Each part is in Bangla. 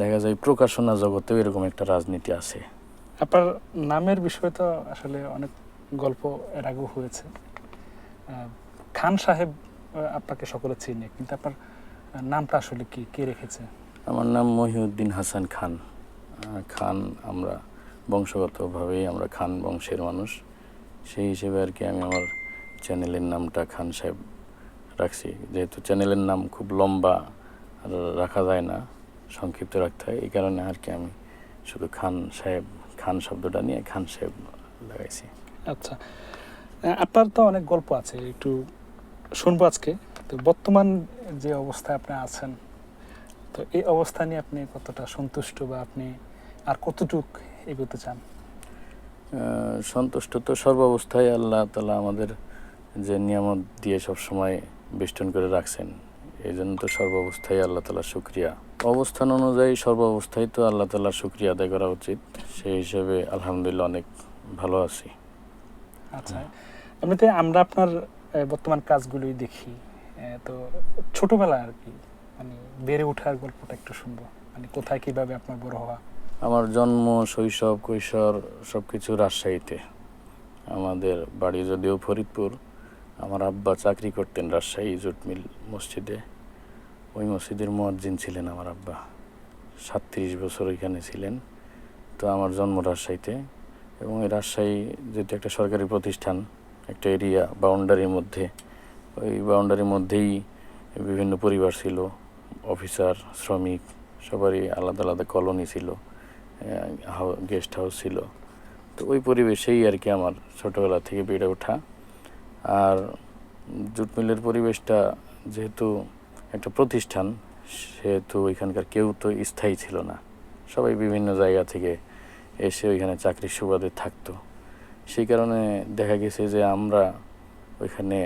দেখা যায় প্রকাশনা জগতেও এরকম একটা রাজনীতি আছে। আপনার নামের বিষয়ে তো আসলে অনেক গল্প এর আগেও হয়েছে। খান সাহেব আপনাকে সকলে চিনে কিন্তু আপনার নামটা আসলে কি? কে রেখেছে? আমার নাম মহিউদ্দিন হাসান খান। খান আমরা বংশগতভাবেই আমরা খান বংশের মানুষ। সেই হিসেবে আর কি আমি আমার চ্যানেলের নামটা খান সাহেব রাখছি। যেহেতু চ্যানেলের নাম খুব লম্বা আর রাখা যায় না সংক্ষিপ্ত রাখতে হয়। এই কারণে আর কি আমি শুধু খান সাহেব খান শব্দটা নিয়ে খান সাহেব লাগাইছি। আচ্ছা। আপনার তো অনেক গল্প আছে একটু শুনব আজকে। তো বর্তমান যে অবস্থায় আপনি আছেন তো এই অবস্থা নিয়ে আপনি কতটা সন্তুষ্ট বা আপনি আর কতটুক এগোতে চান? সন্তুষ্ট তো সর্বাবস্থায় আল্লাহ তালা আমাদের যে নিয়ামত দিয়ে সব সময় বেষ্টন করে রাখছেন। এই জন্য তো সর্বাবস্থায় আল্লাহ তালা শুক্রিয়া। অবস্থান অনুযায়ী সর্বাবস্থায় তো আল্লাহ তালার শুক্রিয়া আদায় করা উচিত। সেই হিসেবে আলহামদুলিল্লাহ অনেক ভালো আছি। আচ্ছা এমনিতে আমরা আপনার বর্তমান কাজগুলোই দেখি। তো ছোটবেলায় আর কি মানে বেড়ে ওঠার গল্পটা একটু শুনব। মানে কোথায় কীভাবে আপনার বড় হওয়া? আমার জন্ম শৈশব কৈশোর সব কিছু রাজশাহীতে। আমাদের বাড়ি যদিও ফরিদপুর আমার আব্বা চাকরি করতেন রাজশাহী জুট মিল মসজিদে। ওই মসজিদের মুয়াজ্জিন ছিলেন আমার আব্বা। সাতত্রিশ বছর ওইখানে ছিলেন। তো আমার জন্ম রাজশাহীতে এবং এই রাজশাহী যেহেতু একটা সরকারি প্রতিষ্ঠান, একটা এরিয়া বাউন্ডারির মধ্যে, ওই বাউন্ডারির মধ্যেই বিভিন্ন পরিবার ছিল অফিসার শ্রমিক, সবারই আলাদা আলাদা কলোনি ছিল গেস্ট হাউস ছিল। তো ওই পরিবেশেই আর কি আমার ছোটোবেলা থেকে বেড়ে ওঠা। আর জুট মিলের পরিবেশটা যেহেতু একটা প্রতিষ্ঠান সেহেতু ওইখানকার কেউ তো স্থায়ী ছিল না। সবাই বিভিন্ন জায়গা থেকে এসে ওইখানে চাকরির সুবাদে থাকতো। সেই কারণে দেখা গেছে যে আমরা ওইখানে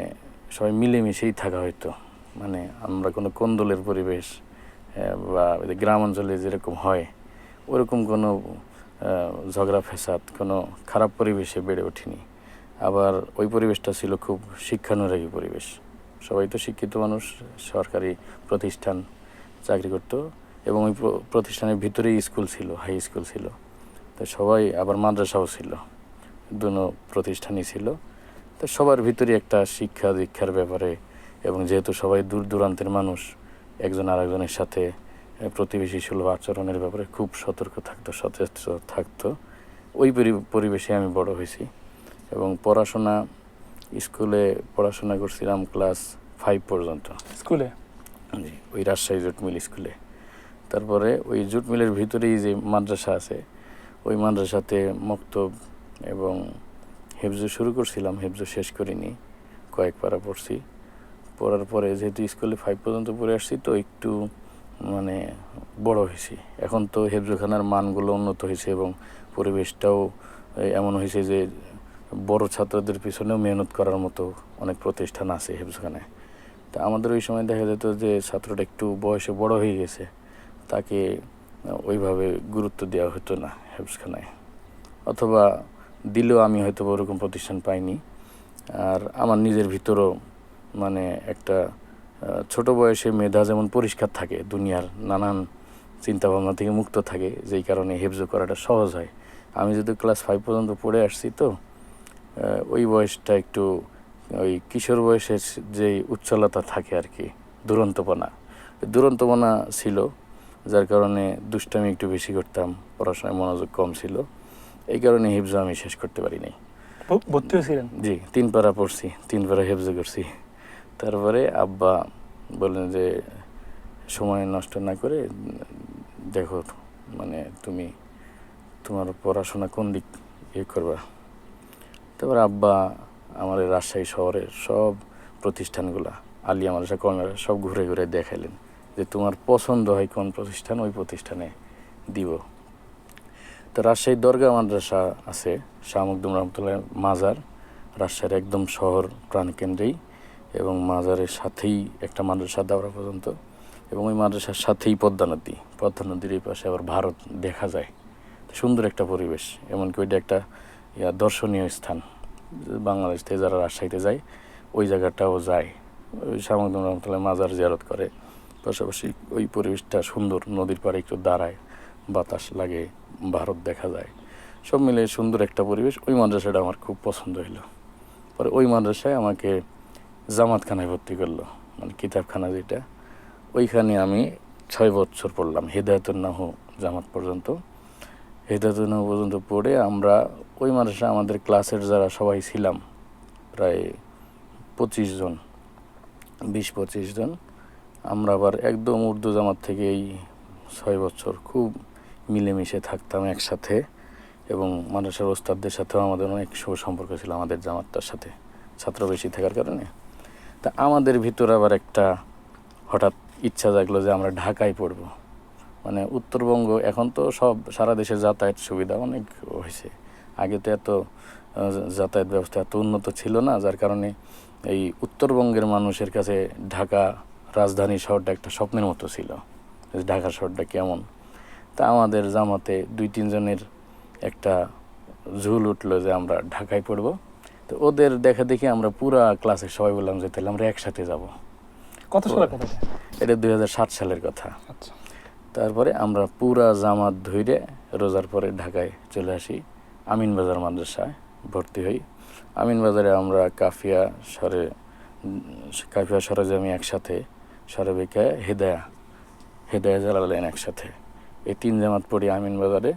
সবাই মিলেমিশেই থাকা হয়তো। মানে আমরা কোনো কোন্দলের পরিবেশ আহ, বা গ্রাম অঞ্চলে যেরকম হয় ওরকম কোনো ঝগড়া ফেসাদ কোনো খারাপ পরিবেশে বেড়ে ওঠেনি। আবার ওই পরিবেশটা ছিল খুব শিক্ষানুরাগী পরিবেশ। সবাই তো শিক্ষিত মানুষ, সরকারি প্রতিষ্ঠান, চাকরি করত এবং ওই প্রতিষ্ঠানের ভিতরেই স্কুল ছিল হাই স্কুল ছিল। তো সবাই আবার মাদ্রাসাও ছিল, দুনো প্রতিষ্ঠানই ছিল। তো সবার ভিতরে একটা শিক্ষা দীক্ষার ব্যাপারে এবং যেহেতু সবাই দূর দূরান্তের মানুষ, একজন আরেকজনের সাথে প্রতিবেশী সুলভ আচরণের ব্যাপারে খুব সতর্ক থাকতো, সচেষ্ট থাকতো। ওই পরি- পরিবেশে আমি বড় হয়েছি এবং পড়াশোনা স্কুলে পড়াশোনা করছিলাম ক্লাস ফাইভ পর্যন্ত। স্কুলে? জি ওই রাজশাহী জুট মিল স্কুলে। তারপরে ওই জুট মিলের ভিতরেই যে মাদ্রাসা আছে ওই মাদ্রাসাতে মক্তব এবং হেফজু শুরু করছিলাম হেফজু শেষ করিনি কয়েক পারা পড়ছি। পড়ার পরে যেহেতু স্কুলে ফাইভ পর্যন্ত পড়ে আসছি তো একটু মানে বড় হয়েছি। এখন তো হেফজুখানার মানগুলো উন্নত হয়েছে এবং পরিবেশটাও এমন হয়েছে যে বড় ছাত্রদের পিছনেও মেহনত করার মতো অনেক প্রতিষ্ঠান আছে হেফজুখানায় তা আমাদের ওই সময় দেখা যেত যে ছাত্রটা একটু বয়সে বড় হয়ে গেছে, তাকে ওইভাবে গুরুত্ব দেওয়া হতো না হেফজখানায় অথবা দিলেও আমি হয়তো ওরকম প্রতিষ্ঠান পাইনি। আর আমার নিজের ভিতরও মানে একটা ছোট বয়সে মেধা যেমন পরিষ্কার থাকে, দুনিয়ার নানান চিন্তাভাবনা থেকে মুক্ত থাকে, যেই কারণে হেফজ করাটা সহজ হয়। আমি যদি ক্লাস ফাইভ পর্যন্ত পড়ে আসছি তো ওই বয়সটা একটু ওই কিশোর বয়সের যে উচ্ছলতা থাকে আর কি দুরন্তপনা। দুরন্তপনা ছিল যার কারণে দুষ্টামি একটু বেশি করতাম পড়াশোনায় মনোযোগ কম ছিল। এই কারণে হিফজ আমি শেষ করতে পারিনি। ভর্তি হয়েছিলেন জি তিন পারা পড়ছি তিন পারা হেফজ করছি। তারপরে আব্বা বললেন যে সময় নষ্ট না করে দেখো মানে তুমি তোমার পড়াশোনা কোন দিক ইয়ে করবা? তারপর আব্বা আমার রাজশাহী শহরের সব প্রতিষ্ঠানগুলা, আলিয়া মাদ্রাসা কর্মের সব ঘুরে ঘুরে দেখাইলেন যে তোমার পছন্দ হয় কোন প্রতিষ্ঠান ওই প্রতিষ্ঠানে দিব। তো রাজশাহী দরগা মাদ্রাসা আছে, শাহ মকদুম রহমতুল্লাহ মাজার, রাজশাহীর একদম শহর প্রাণকেন্দ্রেই এবং মাজারের সাথেই একটা মাদ্রাসা দেওয়া পর্যন্ত এবং ওই মাদ্রাসার সাথেই পদ্মা নদী, পদ্মা নদীর এই পাশে আবার ভারত দেখা যায়। সুন্দর একটা পরিবেশ, এমনকি ওইটা একটা ইয়া দর্শনীয় স্থান, বাংলাদেশ থেকে যারা রাজশাহীতে যায় ওই জায়গাটাও যায় ওই মকদুম রহমতুল্লাহ মাজার জিয়ারত করে। পাশাপাশি ওই পরিবেশটা সুন্দর, নদীর পাড়ে একটু দাঁড়ায়, বাতাস লাগে, ভারত দেখা যায়। সব মিলে সুন্দর একটা পরিবেশ। ওই মাদ্রাসাটা আমার খুব পছন্দ হইল। পরে ওই মাদ্রাসায় আমাকে জামাতখানায় ভর্তি করল মানে কিতাবখানা যেটা। ওইখানে আমি ছয় বছর পড়লাম, হেদায়তুন্নাহ জামাত পর্যন্ত। হেদায়তুন্নাহ পর্যন্ত পড়ে আমরা ওই মাদ্রাসা আমাদের ক্লাসের যারা সবাই ছিলাম, প্রায় পঁচিশ জন, বিশ পঁচিশ জন। আমরা আবার একদম উর্দু জামাত থেকে এই ছয় বছর খুব মিলেমিশে থাকতাম একসাথে এবং মানুষের ওস্তাদদের সাথেও আমাদের অনেক সুসম্পর্ক ছিল আমাদের জামাতটার সাথে, ছাত্র বেশি থাকার কারণে। তা আমাদের ভিতর আবার একটা হঠাৎ ইচ্ছা জাগলো যে আমরা ঢাকায় পড়ব। মানে উত্তরবঙ্গ এখন তো সব সারা দেশে যাতায়াত সুবিধা অনেক হয়েছে। আগে তো এত যাতায়াত ব্যবস্থা এত উন্নত ছিল না যার কারণে এই উত্তরবঙ্গের মানুষের কাছে ঢাকা রাজধানী শহরটা একটা স্বপ্নের মতো ছিল ঢাকা শহরটা কেমন। তা আমাদের জামাতে দুই তিনজনের একটা ঝুল উঠল যে আমরা ঢাকায় পড়ব। তো ওদের দেখা দেখি আমরা পুরা ক্লাসে সবাই বললাম যে তাহলে আমরা একসাথে যাব। কত সালের কথা এটা? এটা দু হাজার সাত সালের কথা। আচ্ছা। তারপরে আমরা পুরা জামাত ধইরে রোজার পরে ঢাকায় চলে আসি। আমিনবাজার মাদ্রাসায় ভর্তি হই। আমিনবাজারে আমরা কাফিয়া সরে কাফিয়া সরজামি একসাথে সরবিকায় হেদায়া হেদায়া জালালেন একসাথে। এই তিন জামাত পড়ি আমিনবাজারে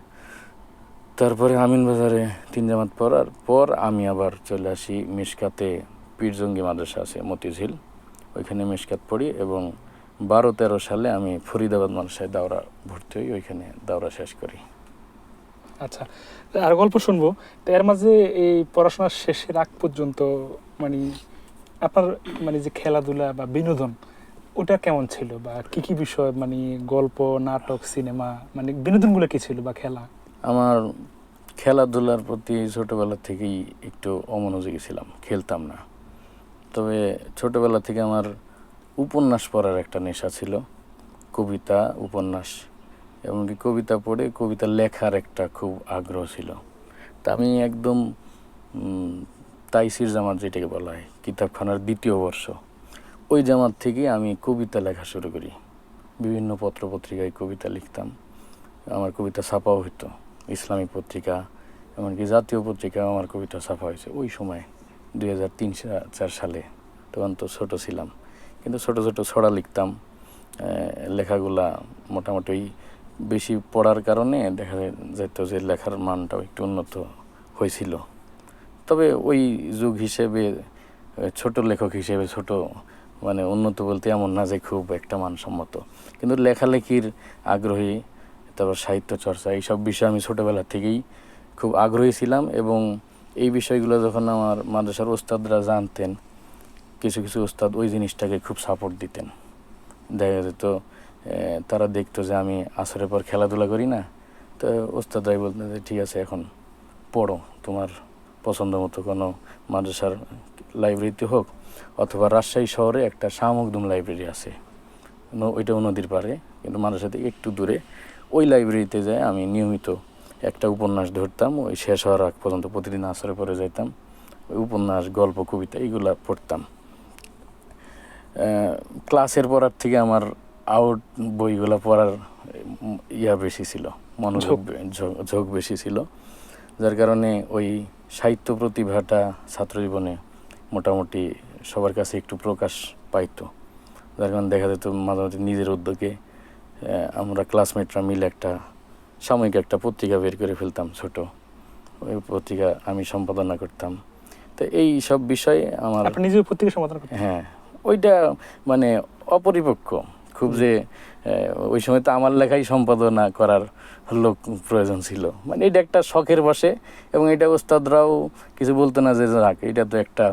তারপরে আমিনবাজারে তিন জামাত পড়ার পর আমি আবার চলে আসি মিশকাতে পীরজঙ্গি মাদ্রাসা আছে মতিঝিল। ওইখানে মিশকাত পড়ি এবং বারো তেরো সালে আমি ফরিদাবাদ মাদ্রাসায় দাওরা ভর্তি হই ওইখানে দাওরা শেষ করি। আচ্ছা আর গল্প শুনব। তো এর মাঝে এই পড়াশোনার শেষের আগ পর্যন্ত মানে আপনার মানে যে খেলাধুলা বা বিনোদন ওটা কেমন ছিল? বা কি কি বিষয় মানে গল্প নাটক সিনেমা মানে বিনোদনগুলো কি ছিল বা খেলা? আমার খেলাধুলার প্রতি ছোটোবেলা থেকেই একটু অমনোযোগী ছিলাম খেলতাম না। তবে ছোটোবেলা থেকে আমার উপন্যাস পড়ার একটা নেশা ছিল, কবিতা, উপন্যাস। এমনকি কবিতা পড়ে কবিতা লেখার একটা খুব আগ্রহ ছিল। তা আমি একদম তাইসির জামাত যেটাকে বলা হয়, কিতাবখানার দ্বিতীয় বর্ষ। ওই জামাত থেকে আমি কবিতা লেখা শুরু করি। বিভিন্ন পত্র পত্রিকায় কবিতা লিখতাম। আমার কবিতা ছাপাও হতো ইসলামিক পত্রিকা, এমনকি জাতীয় পত্রিকা আমার কবিতা ছাপা হয়েছে। ওই সময়, দুই হাজার তিন চার সালে, তখন তো ছোট ছিলাম। কিন্তু ছোট ছোট ছড়া লিখতাম লেখাগুলা মোটামুটি বেশি পড়ার কারণে দেখা যেত যে লেখার মানটাও একটু উন্নত হয়েছিল। তবে ওই যুগ হিসেবে ছোট লেখক হিসেবে, ছোট মানে উন্নত বলতে এমন না যে খুব একটা মানসম্মত। কিন্তু লেখালেখির আগ্রহী, তারপর সাহিত্য চর্চা এইসব বিষয়ে আমি ছোটোবেলা থেকেই খুব আগ্রহী ছিলাম এবং এই বিষয়গুলো যখন আমার মাদ্রাসার ওস্তাদরা জানতেন কিছু কিছু ওস্তাদ ওই জিনিসটাকে খুব সাপোর্ট দিতেন। দেখা যেত তারা দেখতো যে আমি আসরের পর খেলাধুলা করি না, তো ওস্তাদরাই বলতেন যে, ঠিক আছে, এখন পড়ো। তোমার পছন্দ মতো কোনো মাদ্রাসার লাইব্রেরিতে হোক অথবা রাজশাহী শহরে একটা শাহমকদুম লাইব্রেরি আছে। ওইটাও নদীর পাড়ে, কিন্তু মাদ্রাসা থেকে একটু দূরে। ওই লাইব্রেরিতে যায় আমি নিয়মিত একটা উপন্যাস ধরতাম, ওই শেষ হওয়ার আগ পর্যন্ত প্রতিদিন আসরে পরে যাইতাম। ওই উপন্যাস, গল্প, কবিতা, এইগুলা পড়তাম। ক্লাসের পড়ার থেকে আমার আউট বইগুলা পড়ার ইয়া বেশি ছিল মনোযোগ ঝোঁক। বেশি ছিল। যার কারণে ওই সাহিত্য প্রতিভাটা ছাত্র জীবনে মোটামুটি সবার কাছে একটু প্রকাশ পাইতো। যার কারণে দেখা যেত মাঝে মাঝে নিজের উদ্যোগে আমরা ক্লাসমেটরা মিলে একটা সাময়িক একটা পত্রিকা বের করে ফেলতাম ছোট। ওই পত্রিকা আমি সম্পাদনা করতাম। তো এই সব বিষয়ে আমার নিজের পত্রিকা করতেন? হ্যাঁ। ওইটা মানে অপরিপক্ক। খুব যে ওই সময় তো আমার লেখাই সম্পাদনা করার লোক প্রয়োজন ছিল। মানে এটা একটা শখের বসে এবং এটা ওস্তাদরাও কিছু বলতো না যে রাখ, এটা তো একটা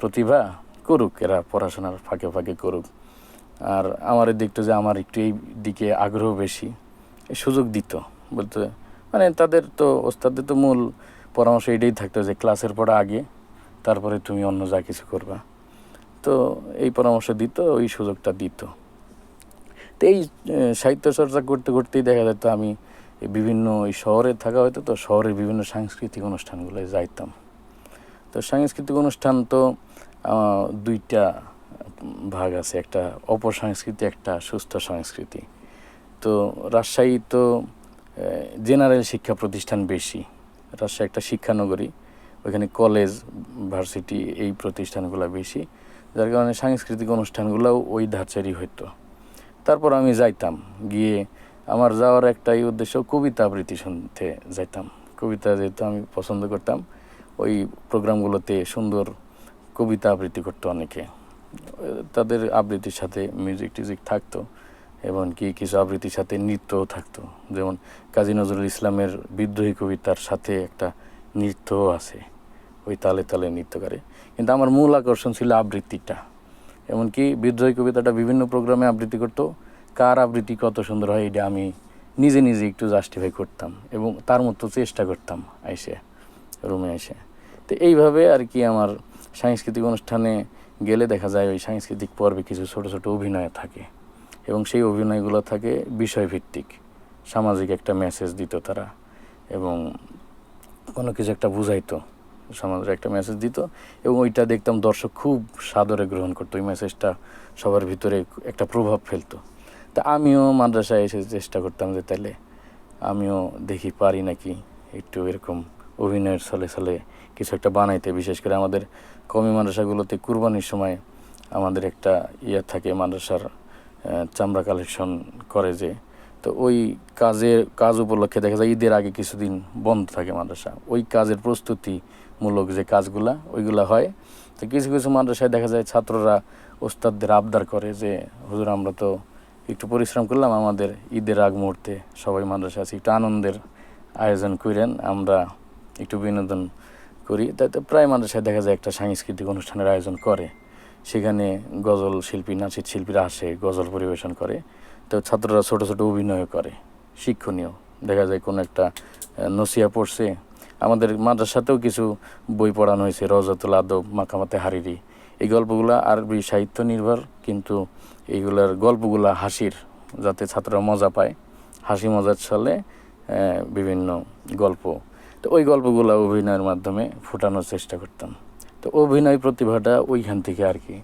প্রতিভা, করুক, এরা পড়াশোনার ফাঁকে ফাঁকে করুক। আর আমার দেখতো যে, আমার একটু এই দিকে আগ্রহ বেশি সুযোগ দিত। বলতে মানে তাদের তো ওস্তাদের তো মূল পরামর্শ এটাই থাকতো যে, ক্লাসের পড়া আগে, তারপরে তুমি অন্য যা কিছু করবা। তো এই পরামর্শ দিত, ওই সুযোগটা দিত। তো এই সাহিত্য চর্চা করতে করতেই দেখা যেত আমি বিভিন্ন ওই শহরে থাকা হয়তো তো, শহরের বিভিন্ন সাংস্কৃতিক অনুষ্ঠানগুলোয় যাইতাম। তো সাংস্কৃতিক অনুষ্ঠান তো দুইটা ভাগ আছে, একটা অপসংস্কৃতি একটা সুস্থ সংস্কৃতি। তো রাজশাহী তো জেনারেল শিক্ষা প্রতিষ্ঠান বেশি। রাজশাহী একটা শিক্ষানগরী, ওইখানে কলেজ, ভার্সিটি, এই প্রতিষ্ঠানগুলো বেশি। যার কারণে সাংস্কৃতিক অনুষ্ঠানগুলোও ওই ধাঁচেরই হতো তারপর আমি যাইতাম, গিয়ে আমার যাওয়ার একটাই উদ্দেশ্য কবিতা আবৃত্তি শুনতে যাইতাম। কবিতা যেহেতু আমি পছন্দ করতাম, ওই প্রোগ্রামগুলোতে সুন্দর কবিতা আবৃত্তি করতো অনেকে। তাদের আবৃত্তির সাথে মিউজিক টিউজিক থাকতো এবং কি কিছু আবৃত্তির সাথে নৃত্যও থাকতো। যেমন কাজী নজরুল ইসলামের বিদ্রোহী কবিতার সাথে একটা নৃত্যও আছে, ওই তালে তালে নৃত্য করে। কিন্তু আমার মূল আকর্ষণ ছিল আবৃত্তিটা। এমনকি বিদ্রোহী কবিতাটা বিভিন্ন প্রোগ্রামে আবৃত্তি করতো, কার আবৃত্তি কত সুন্দর হয় এটা আমি নিজে নিজে একটু জাস্টিফাই করতাম এবং তার মতো চেষ্টা করতাম আইসে, রুমে এসে তো এইভাবে আর কি আমার সাংস্কৃতিক অনুষ্ঠানে গেলে দেখা যায় ওই সাংস্কৃতিক পর্বে কিছু ছোট ছোট অভিনয় থাকে এবং সেই অভিনয়গুলো থাকে বিষয়ভিত্তিক, সামাজিক একটা মেসেজ দিত তারা এবং কোনো কিছু একটা বুঝাইতো। সমাজের একটা মেসেজ দিত এবং ওইটা দেখতাম দর্শক খুব সাদরে গ্রহণ করতো। ওই মেসেজটা সবার ভিতরে একটা প্রভাব ফেলতো। তা আমিও মাদ্রাসায় এসে চেষ্টা করতাম যে তাহলে আমিও দেখি পারি নাকি একটু এরকম অভিনয়ের ছলে ছলে কিছু একটা বানাইতে। বিশেষ করে আমাদের কমি মাদ্রাসাগুলোতে কুরবানির সময় আমাদের একটা ইয়ে থাকে, মাদ্রাসার চামড়া কালেকশন করে যে তো ওই কাজের কাজ উপলক্ষে দেখা যায় ঈদের আগে কিছুদিন বন্ধ থাকে মাদ্রাসা। ওই কাজের প্রস্তুতিমূলক যে কাজগুলা, ওইগুলা হয়। তো কিছু কিছু মাদ্রাসায় দেখা যায় ছাত্ররা ওস্তাদদের আবদার করে যে, হুজুর, আমরা তো একটু পরিশ্রম করলাম, আমাদের ঈদের আগ মুহূর্তে সবাই মাদ্রাসা আছে, একটু আনন্দের আয়োজন করেন, আমরা একটু বিনোদন করি। তাতে প্রায় মাদ্রাসায় দেখা যায় একটা সাংস্কৃতিক অনুষ্ঠানের আয়োজন করে। সেখানে গজল শিল্পী, নাচিত শিল্পীরা আসে, গজল পরিবেশন করে। তো ছাত্ররা ছোট ছোট অভিনয় করে, শিক্ষণীয়। দেখা যায় কোনো একটা নসিয়া পড়ছে। আমাদের মাদ্রাসাতেও কিছু বই পড়ানো হয়েছে, রজাতুল আদব মাকামাতে হারিরি। এই গল্পগুলো আরবি সাহিত্য নির্ভর, কিন্তু এইগুলার গল্পগুলা হাসির, যাতে ছাত্ররা মজা পায়। হাসি মজার ছলে বিভিন্ন গল্প। তো ওই গল্পগুলো অভিনয়ের মাধ্যমে ফোটানোর চেষ্টা করতাম। তো অভিনয় প্রতিভাটা ওইখান থেকে আর কি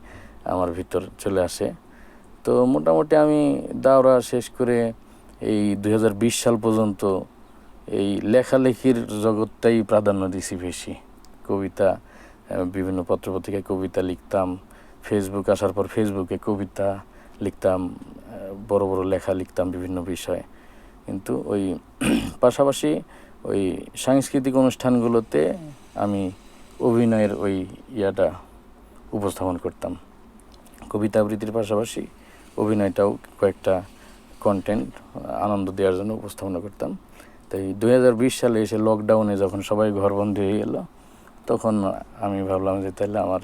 আমার ভিতর চলে আসে। তো মোটামুটি আমি দাওরা শেষ করে এই দু হাজার বিশ সাল পর্যন্ত এই লেখালেখির জগৎটাই প্রাধান্য দিছি বেশি। কবিতা বিভিন্ন পত্রপত্রিকায় কবিতা লিখতাম। ফেসবুক আসার পর ফেসবুকে কবিতা লিখতাম বড় বড় লেখা লিখতাম বিভিন্ন বিষয়ে। কিন্তু ওই পাশাপাশি ওই সাংস্কৃতিক অনুষ্ঠানগুলোতে আমি অভিনয়ের ওই ইয়াটা উপস্থাপন করতাম। কবিতা আবৃত্তির পাশাপাশি অভিনয়টাও কয়েকটা কন্টেন্ট আনন্দ দেওয়ার জন্য উপস্থাপনা করতাম। তাই দু হাজার বিশ সালে এসে লকডাউনে যখন সবাই ঘর ঘরবন্দি হয়ে গেল, তখন আমি ভাবলাম যে তাহলে আমার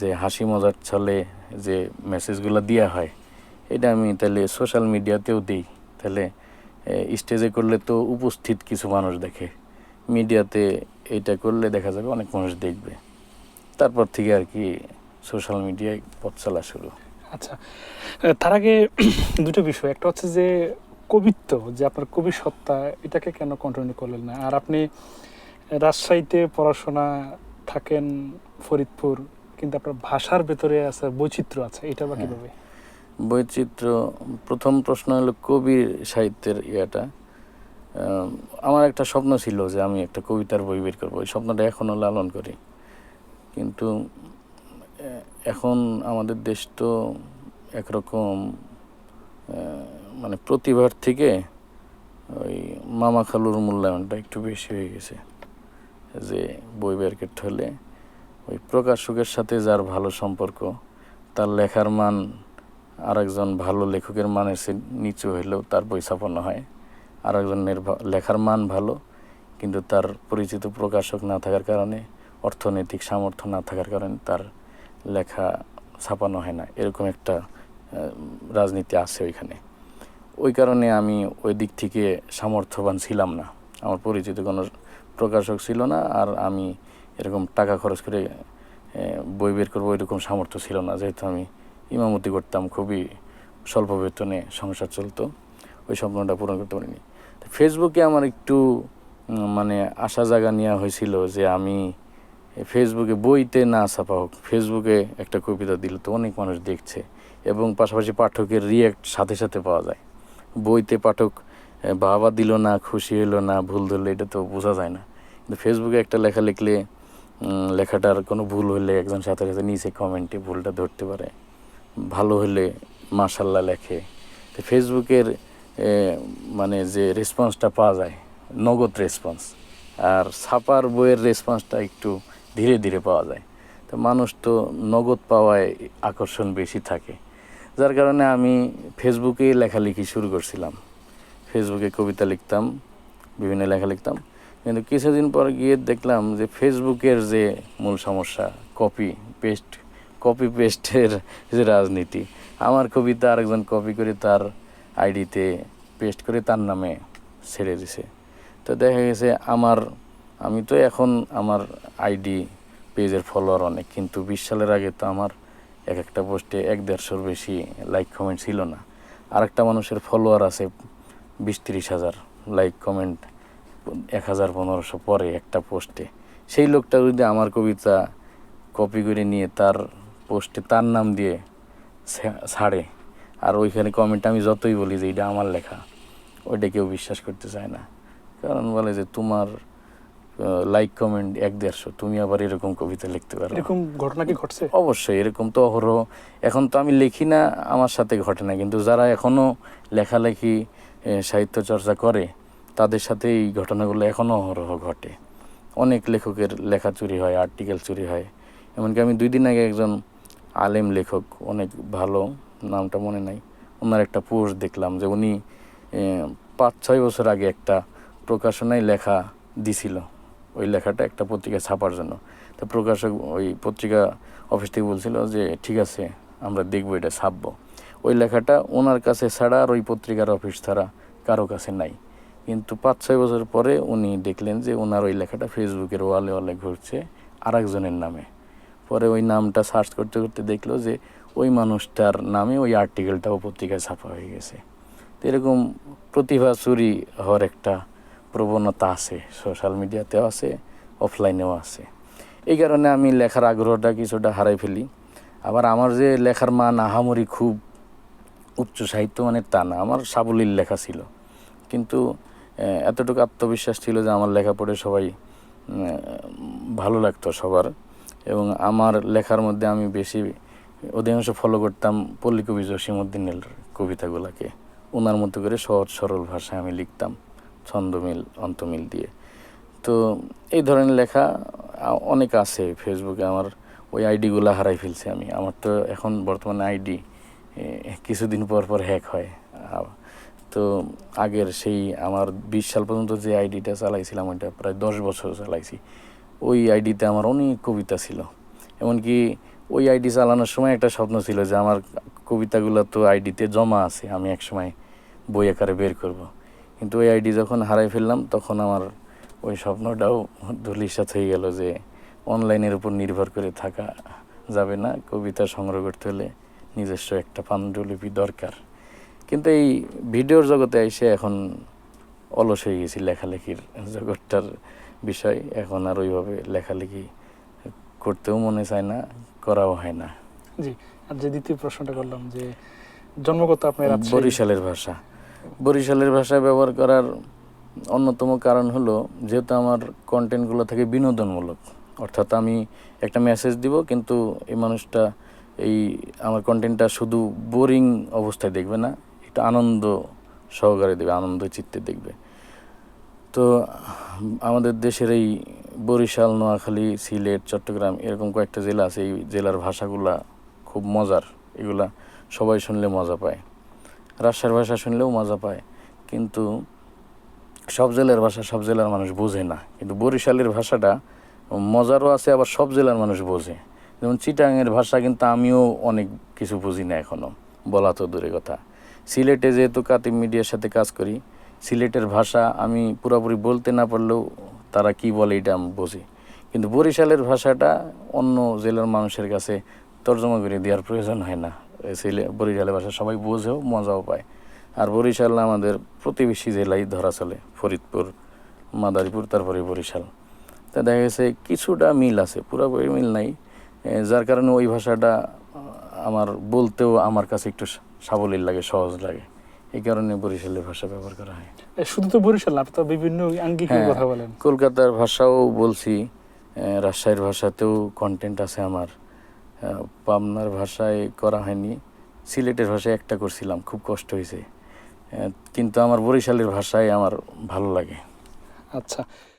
যে হাসি মজার ছলে যে মেসেজগুলো দেওয়া হয়, এটা আমি তাহলে সোশ্যাল মিডিয়াতেও দিই। তাহলে স্টেজে করলে তো উপস্থিত কিছু মানুষ দেখে। মিডিয়াতে এটা করলে দেখা যাবে অনেক মানুষ দেখবে। তারপর থেকে আর কি সোশ্যাল মিডিয়ায় পথ চলা শুরু। আচ্ছা তার আগে দুটো বিষয়। একটা হচ্ছে যে কবিত্ব যে আপনার কবি সত্তা এটাকে কেন কন্টিনিউ করলেন না? আর আপনি রাজশাহীতে পড়াশোনা থাকেন ফরিদপুর কিন্তু আপনার ভাষার ভেতরে আছে বৈচিত্র্য আছে এটা বা কীভাবে কীভাবে? বৈচিত্র্য প্রথম প্রশ্ন হলো কবির সাহিত্যের ইয়েটা। আম, আমার একটা স্বপ্ন ছিল যে আমি একটা কবিতার বই বের করব। ওই স্বপ্নটা এখনও লালন করি। কিন্তু এখন আমাদের দেশ তো একরকম মানে প্রতিভার থেকে ওই মামা খালুর মূল্যায়নটা একটু বেশি হয়ে গেছে। যে বই করতে হলে ওই প্রকাশকের সাথে যার ভালো সম্পর্ক, তার লেখার মান আরেকজন ভালো লেখকের মানের সে নিচু হইলেও তার বই ছাপানো হয়। আরেকজনের লেখার মান ভালো, কিন্তু তার পরিচিত প্রকাশক না থাকার কারণে, অর্থনৈতিক সামর্থ্য না থাকার কারণে তার লেখা ছাপানো হয় না। এরকম একটা রাজনীতি আছে ওইখানে। ওই কারণে আমি ওই দিক থেকে সামর্থ্যবান ছিলাম না। আমার পরিচিত কোনো প্রকাশক ছিল না আর আমি এরকম টাকা খরচ করে বই বের করব এরকম সামর্থ্য ছিল না। যেহেতু আমি ইমামতি করতাম, খুবই স্বল্প বেতনে সংসার চলতো। ওই স্বপ্নটা পূরণ করতে পারিনি। ফেসবুকে আমার একটু মানে আশা জায়গা নেওয়া হয়েছিল যে আমি ফেসবুকে বইতে না ছাপা হোক ফেসবুকে একটা কবিতা দিলে তো অনেক মানুষ দেখছে এবং পাশাপাশি পাঠকের রিয়েক্ট সাথে সাথে পাওয়া যায়। বইতে পাঠক বাবা দিল না, খুশি হলো না, ভুল ধরলে, এটা তো বোঝা যায় না। কিন্তু ফেসবুকে একটা লেখা লিখলে লেখাটার কোনো ভুল হলে একজন সাথে সাথে নিচে কমেন্টে ভুলটা ধরতে পারে। ভালো হলে মাশাল্লাহ লেখে। তো ফেসবুকের মানে যে রেসপন্সটা পাওয়া যায়, নগদ রেসপন্স আর ছাপার বইয়ের রেসপন্সটা একটু ধীরে ধীরে পাওয়া যায়। তো মানুষ তো নগদ পাওয়ায় আকর্ষণ বেশি থাকে। যার কারণে আমি ফেসবুকে লেখালেখি শুরু করছিলাম। ফেসবুকে কবিতা লিখতাম, বিভিন্ন লেখা লিখতাম। কিন্তু কিছুদিন পর গিয়ে দেখলাম যে ফেসবুকের যে মূল সমস্যা কপি পেস্ট কপি পেস্টের যে রাজনীতি, আমার কবিতা আরেকজন কপি করে তার আইডিতে পেস্ট করে তার নামে ছেড়ে দিছে। তো দেখা গেছে আমার আমি তো এখন আমার আইডি পেজের ফলোয়ার অনেক, কিন্তু বিশ সালের আগে তো আমার এক একটা পোস্টে এক দেড়শোর বেশি লাইক কমেন্ট ছিল না। আরেকটা মানুষের ফলোয়ার আছে বিশ তিরিশ হাজার লাইক কমেন্ট এক হাজার পনেরোশো পরে একটা পোস্টে সেই লোকটা যদি আমার কবিতা কপি করে নিয়ে তার পোস্টে তার নাম দিয়ে ছাড়ে, আর ওইখানে কমেন্ট আমি যতই বলি যে এটা আমার লেখা, ওইটা কেউ বিশ্বাস করতে চায় না। কারণ বলে যে তোমার লাইক কমেন্ট এক দেড়শো। তুমি আবার এরকম কবিতা লিখতে পারো। এরকম ঘটনা কি ঘটছে? অবশ্যই এরকম তো অহরহ। এখন তো আমি লিখি না আমার সাথে ঘটে না। কিন্তু যারা এখনও লেখালেখি সাহিত্য চর্চা করে তাদের সাথে এই ঘটনাগুলো এখনও অহরহ ঘটে। অনেক লেখকের লেখা চুরি হয় আর্টিকেল চুরি হয়। এমনকি আমি দুই দিন আগে একজন আলেম লেখক অনেক ভালো নামটা মনে নাই ওনার একটা পোস্ট দেখলাম যে উনি পাঁচ ছয় বছর আগে একটা প্রকাশনায় লেখা দিছিল। ওই লেখাটা একটা পত্রিকায় ছাপার জন্য। তো প্রকাশক ওই পত্রিকা অফিস থেকে বলছিল যে, ঠিক আছে, আমরা দেখব এটা, ছাপবো। ওই লেখাটা ওনার কাছে ছাড়া আর ওই পত্রিকার অফিস ছাড়া কারও কাছে নাই। কিন্তু পাঁচ, ছয় বছর পরে উনি দেখলেন যে, ওনার ওই লেখাটা ফেসবুকের ওয়ালে ওয়ালে ঘুরছে আর একজনের নামে। পরে ওই নামটা সার্চ করতে করতে দেখল যে, ওই মানুষটার নামে ওই আর্টিকেলটাও পত্রিকায় ছাপা হয়ে গেছে। তো এরকম প্রতিভা চুরি হওয়ার একটা প্রবণতা আছে সোশ্যাল মিডিয়াতেও আছে অফলাইনেও আছে। এই কারণে আমি লেখার আগ্রহটা কিছুটা হারাই ফেলি। আবার আমার যে লেখার মান আহামরি খুব উচ্চ সাহিত্য মানের তা না, আমার সাবলীল লেখা ছিল। কিন্তু এতটুকু আত্মবিশ্বাস ছিল যে আমার লেখা পড়ে সবাই ভালো লাগতো সবার। এবং আমার লেখার মধ্যে আমি বেশি, অধিকাংশ ফলো করতাম পল্লী কবি জসিমুদ্দিনের কবিতাগুলোকে। ওনার মতো করে সহজ সরল ভাষায় আমি লিখতাম। ছন্দমিল, অন্তমিল দিয়ে। তো এই ধরনের লেখা অনেক আছে ফেসবুকে আমার ওই আইডিগুলো হারাই ফেলছি আমি। আমার তো এখন বর্তমানে আইডি কিছুদিন পর পর হ্যাক হয়। তো আগের সেই আমার বিশ সাল পর্যন্ত যে আইডিটা চালাইছিলাম, ওইটা প্রায় দশ বছর চালাইছি। ওই আইডিতে আমার অনেক কবিতা ছিল। এমনকি ওই আইডি চালানোর সময় একটা স্বপ্ন ছিল যে আমার কবিতাগুলো তো আইডিতে জমা আছে, আমি এক সময় বই আকারে বের করব। কিন্তু ওই আইডি যখন হারাই ফেললাম তখন আমার ওই স্বপ্নটাও ধুলিসাৎ হয়ে গেল যে অনলাইনের উপর নির্ভর করে থাকা যাবে না। কবিতা সংগ্রহ করতে হলে নিজস্ব একটা পাণ্ডুলিপি দরকার। কিন্তু এই ভিডিওর জগতে এসে এখন অলস হয়ে গেছি লেখালেখির জগৎটার বিষয়। এখন আর ওইভাবে লেখালেখি করতেও মনে চায় না করাও হয় না। জি আর যে দ্বিতীয় প্রশ্নটা করলাম যে জন্মগত আপনার বরিশালের ভাষা। বরিশালের ভাষা ব্যবহার করার অন্যতম কারণ হলো যেহেতু আমার কন্টেন্টগুলো থাকে বিনোদনমূলক। অর্থাৎ আমি একটা মেসেজ দিব, কিন্তু এই মানুষটা এই আমার কন্টেন্টটা শুধু বোরিং অবস্থায় দেখবে না এটা আনন্দ সহকারে দেবে আনন্দ চিত্তে দেখবে। তো আমাদের দেশের এই বরিশাল, নোয়াখালী, সিলেট, চট্টগ্রাম এরকম কয়েকটা জেলা আছে, এই জেলার ভাষাগুলা খুব মজার, এগুলা সবাই শুনলে মজা পায়। রাজশাহীর ভাষা শুনলেও মজা পায়। কিন্তু সব জেলার ভাষা সব জেলার মানুষ বোঝে না। কিন্তু বরিশালের ভাষাটা মজারও আছে, আবার সব জেলার মানুষ বোঝে। যেমন চিটাংয়ের ভাষা কিন্তু আমিও অনেক কিছু বুঝি না এখনও বলা তো দূরে কথা। সিলেটে যেহেতু কাতিব মিডিয়ার সাথে কাজ করি, সিলেটের ভাষা আমি পুরোপুরি বলতে না পারলেও তারা কি বলে এটা আমি বুঝি। কিন্তু বরিশালের ভাষাটা অন্য জেলার মানুষের কাছে তর্জমা করে দেওয়ার প্রয়োজন হয় না। সিলে বরিশালের ভাষা সবাই বোঝেও মজাও পায়। আর বরিশাল আমাদের প্রতিবেশী জেলায় ধরা চলে ফরিদপুর মাদারীপুর তারপরে বরিশাল। তা দেখা গেছে কিছুটা মিল আছে পুরোপুরি মিল নাই। যার কারণে ওই ভাষাটা আমার বলতেও আমার কাছে একটু সাবলীল লাগে সহজ লাগে। এই কারণে বরিশালের ভাষা ব্যবহার করা হয়। শুধু তো বরিশাল না আপনি তো বিভিন্ন আঙ্গিকে হ্যাঁ। কথা বলেন। কলকাতার ভাষাও বলছি রাজশাহীর ভাষাতেও কন্টেন্ট আছে আমার। পাবনার ভাষায় করা হয়নি, সিলেটের ভাষায় একটা করছিলাম, খুব কষ্ট হয়েছে। কিন্তু আমার বরিশালের ভাষায় আমার ভালো লাগে। আচ্ছা।